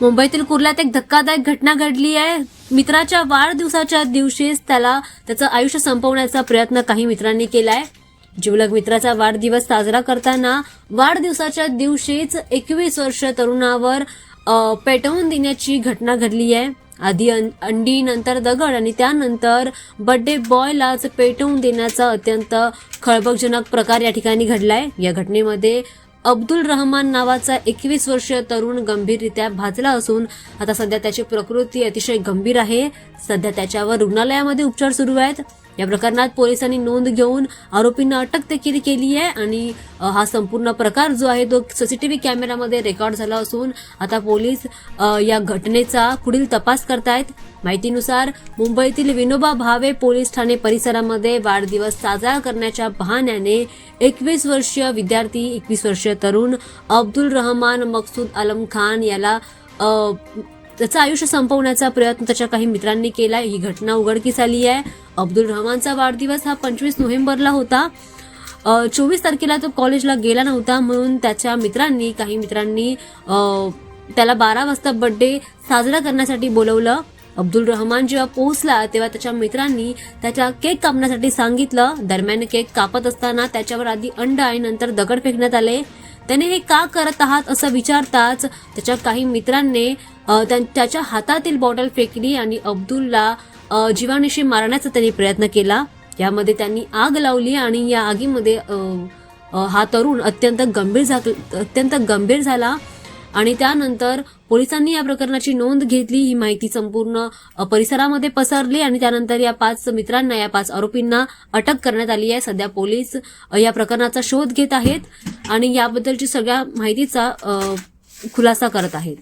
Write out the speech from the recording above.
मुंबईतील कुर्ल्यात एक धक्कादायक घटना घडली आहे. मित्राच्या वाढदिवसाच्या दिवशीच त्याला त्याचं आयुष्य संपवण्याचा प्रयत्न काही मित्रांनी केलाय. जिवलग मित्राचा वाढदिवस साजरा करताना वाढदिवसाच्या दिवशीच एकवीस वर्ष तरुणावर पेटवून देण्याची घटना घडली आहे. आधी अं- अंडी नंतर दगड आणि त्यानंतर बर्थडे बॉयलाच पेटवून देण्याचा अत्यंत खळबळजनक प्रकार या ठिकाणी घडलाय. या घटनेमध्ये अब्दुल रहमान नावाचा एकवीस वर्षीय तरुण गंभीररित्या भाजला असून आता सध्या त्याची प्रकृती अतिशय गंभीर आहे. सध्या त्याच्यावर रुग्णालयामध्ये उपचार सुरू आहेत. या प्रकरणात पोलिसांनी नोंद घेऊन आरोपींना अटक देखील केली आहे आणि हा संपूर्ण प्रकार जो आहे तो सीसीटीव्ही कॅमेरामध्ये रेकॉर्ड झाला असून आता पोलीस या घटनेचा पुढील तपास करतायत. माहितीनुसार मुंबईतील विनोबा भावे पोलीस ठाणे परिसरामध्ये वाढदिवस साजरा करण्याच्या बहाण्याने एकवीस वर्षीय विद्यार्थी एकवीस वर्षीय तरुण अब्दुल रहमान मकसूद आलम खान याला त्याचं आयुष्य संपवण्याचा प्रयत्न त्याच्या काही मित्रांनी केलाय. ही घटना उघडकीस आली आहे. अब्दुल रहमानचा वाढदिवस हा पंचवीस नोव्हेंबरला होता. चोवीस तारखेला तो कॉलेजला गेला नव्हता म्हणून त्याच्या मित्रांनी काही मित्रांनी त्याला बारा वाजता बर्थडे साजरा करण्यासाठी बोलवलं. अब्दुल रहमान जेव्हा पोहोचला तेव्हा त्याच्या मित्रांनी त्याच्या केक कापण्यासाठी सांगितलं. दरम्यान केक कापत असताना त्याच्यावर आधी अंड आणि नंतर दगड फेकण्यात आले. त्याने हे का करत आहात असं विचारताच त्याच्या काही मित्रांनी त्याच्या हातातील बॉटल फेकली आणि अब्दुलला अ, जीवाणूशी मारण्याचा त्यांनी प्रयत्न केला. यामध्ये त्यांनी आग लावली आणि या आगीमध्ये हा तरुण अत्यंत गंभीर झाक- अत्यंत गंभीर झाला. आणि त्यानंतर पोलिसांनी या प्रकरणाची नोंद घेतली ही माहिती संपूर्ण परिसरामध्ये पसरली आणि त्यानंतर या पाच मित्रांना या पाच आरोपींना अटक करण्यात आली आहे. सध्या पोलीस या प्रकरणाचा शोध घेत आहेत आणि याबद्दलची सगळ्या माहितीचा खुलासा करत आहेत.